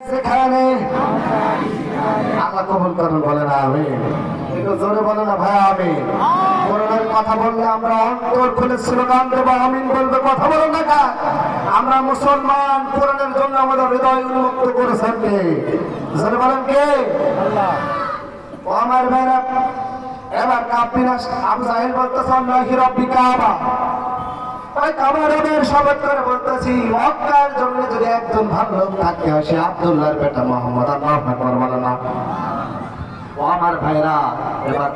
সেখানে আল্লাহ কবুল করুন বলে না আমি একটু জোরে বলে না, ভাই আমি করোনার কথা বললে আমরা অন্তর খুলে দেবো, আমিন বলবে, কথা বলো না আমরা মুসলমান কোরআনের জন্য আমাদের হৃদয় উন্মুক্ত করেছেন কে? জোরে বলেন কে? আমার ভাইরা, এবার কাপিনা আবু জাহেল বলতেছে আল্লাহি রব্বি কাবা। আব্দুল্লাহর এবার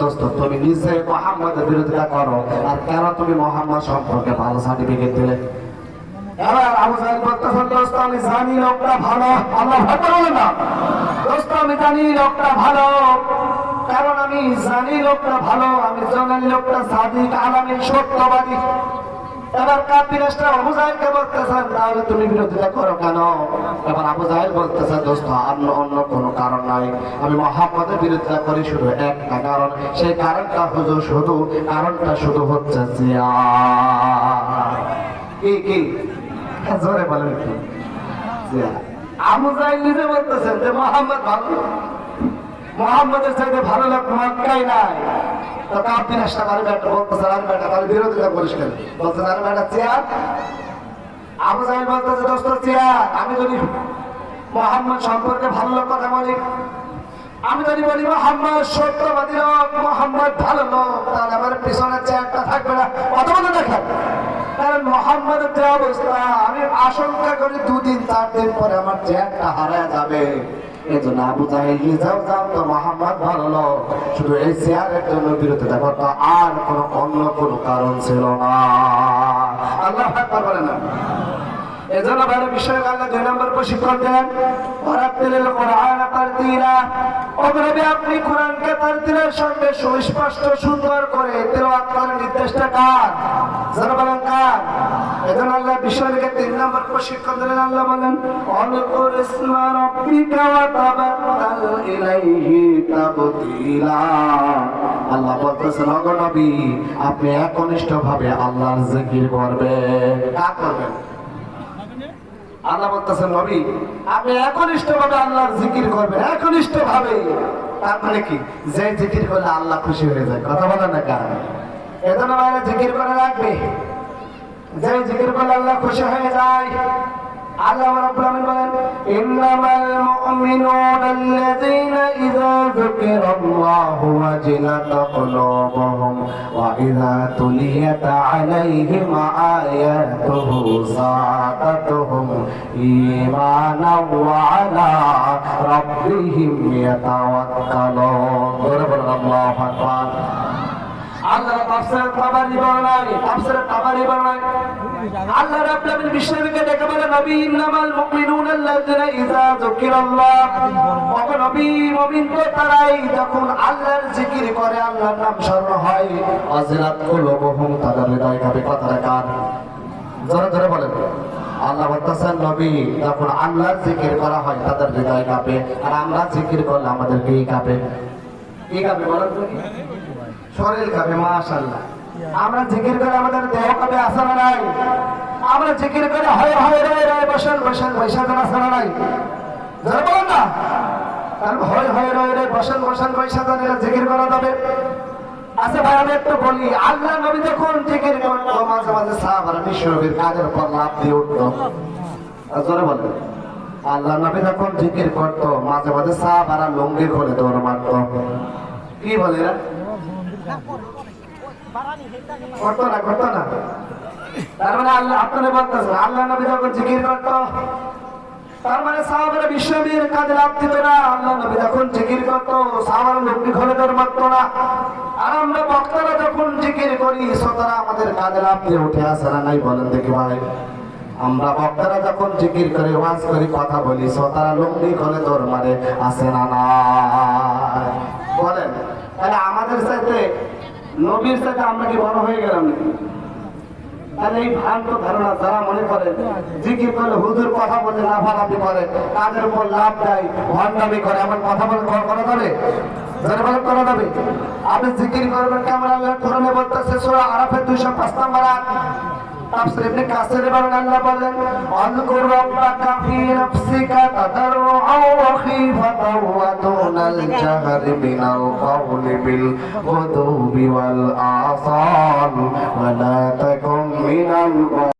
দোস্ত, তুমি নিজে মোহাম্মদের বিরোধিতা করো, আর কেন তুমি মোহাম্মদ সম্পর্কে ভালো সার্টিফিকেট দিলে? আবু বলতেছেন, দোস্ত, আমি আমি জানি লোকটা ভালো। কারণ আমি জানি লোকটা ভালো, আমি জানি লোকটা সাদিক, আলামী, সত্যবাদী। এবার কাপিরাসটা আবু জাহেলকে বলতেছেন তাহলে তুমি বিরোধিতা করো কেন? এবার আবু জাহেল বলতেছে, দোস্ত অন্য অন্য কোনো কারণ নাই। আমি মোহাম্মদের বিরোধিতা করি শুধু একটা কারণ। সেই কারণটা হুজুর শুধু কারণটা শুধু হচ্ছে জিয়া। কি কি? জোরে বলেন কি জিয়া। আবু জাহেল নিজে বলতেছেন যে, মোহাম্মদ ভালো। মোহাম্মদের চাইতে ভালো লোক মক্কাই নাই। তো কাপড় আসটা আর বেটা বলতেছে, আর বেটা তার বিরোধিতা আর বেটা চেয়ার? আবু বলতেছে, দোস্ত, চেয়ার, আমি যদি মোহাম্মদ সম্পর্কে ভালো লোক কথা বলি, আমি যদি বলি মোহাম্মদ সত্যবাদী লোক, মোহাম্মদ ভালো লোক, তাহলে আমার পিছনের চেয়ারটা থাকবে না। বলে দেখেন কারণ মোহাম্মদের যে অবস্থা, আমি আশঙ্কা করি দুদিন, চার দিন পরে আমার চেয়ারটা হারা যাবে। এই জন্য আবু জাহেল নিজেও জানতো মোহাম্মদ ভালো শুধু এই চেয়ারের জন্য বিরোধিতা করতো আর কোনো অন্য কোনো কারণ ছিল না। আল্লাহ বলে না। এজন্য ভালো বিষয় আল্লাহ দুই নম্বর প্রশিক্ষণ দেন। আপনি কোরআনকে তারতিলের সঙ্গে সুস্পষ্ট, সুন্দর করে নির্দেশটা কার? আল্লাহ ভাবে আল্লাহর জিকির করবেন। কার করবেন? আল্লাহ বলতেছেন, নবী, আপনি একনিষ্ঠ ভাবে আল্লাহর জিকির করবেন একনিষ্ঠ ভাবে তার মানে কি? যে জিকির করলে আল্লাহ খুশি হয়ে যায়। কথা বলে না কারণ এজন্য বাইরে জিকির করে রাখবে। যে জিকির করলে আল্লাহ খুশি হয়ে যায়। আল্লাহ রব্বুল আলামিন বলেন, ইন্নামাল আল্লাযীনা ইযা যুকিরাল্লাহু ওয়াজিলাত কুলুবুহুম ওয়া ইযা তুলিয়াত আলাইহিম আয়াতুহু যাদাতুহুম ঈমানান ওয়া আলা রাব্বিহিম ইয়াতাওয়াক্কালুন জোরে বলুন, আল্লাহু তাফসীর তাবারি বর্ণায় তাফসীর তাবারি বর্ণায় আল্লাহ রাব্বুল আলামিন বিশ্বনবীকে ডেকে বলে, নবী, ইন্নামাল মুমিনুনা তারাই যখন আল্লাহর জিকির করে, আল্লাহর নাম স্মরণ হয় তাদের হৃদয় কাঁপে জোরে বলেন। আল্লাহ নবী, যখন আল্লাহর জিকির করা হয়, তাদের হৃদয় কাঁপে, আর আমরা জিকির করলে আমাদের কি কাঁপে? কি কাঁপে বলেন শরীর কাঁপে মাশাল্লাহ আমরা জিকির করে আমাদের দেহ কাঁপে আসা নাই? আমরা জিকির করে হয় হয় রে রে বসেন। বসেন বৈশাখ ছাড়া নাই। যারা বলেন না? তার হয় হয় রে রে বসেন বসেন বৈশাখ জিকির করা যাবে। আচ্ছা ভাই, আমি একটু বলি, আল্লাহ নবী যখন জিকির করতো মাঝে মাঝে সাহাবারা বিশ্ব নবীর কাজের উপর লাভ দিয়ে আর জোরে বলেন। আল্লাহ নবী যখন জিকির করতো, মাঝে মাঝে সাহাবারা লঙ্গি খুলে দৌড় মারতো। কি বলে? করতো না করতো না। তার মানে আল্লাহ আপনারা বলতেছেন আল্লাহ নবী যখন জিকির করতো, তার মানে কাজে লাভ দিত না, আল্লাহ নবী যখন জিকির করতো মারত না। আর আমরা বক্তারা যখন জিকির করি আমাদের কাজে লাভ দিয়ে উঠে আসে না, নাই বলেন দেখি ভাই। আমরা বক্তারা যখন জিকির করে, ওয়াজ করি, কথা বলি, শ্রোতারা লুঙ্গি ঘরে তোর মারে, আসে না না বলেন, তাহলে আমাদের সাথে, নবীর সাথে আমরা কি বড় হয়ে গেলাম নাকি? তাহলে এই ভ্রান্ত ধারণা যারা মনে করে, জিকির করলে হুজুর কথা বলে লাফালাফি করে কাজের উপর লাভ দেয়, ভণ্ডামি করে। এমন কথা বলে করা করা যাবে? আপনি জিকির করবেন কেমন? আল্লাহ কোরআনে বলতেছে, সূরা আরাফের 205 নম্বর আয়াত। তাফসীর বলেন আল্লাহ বলেন من الضالين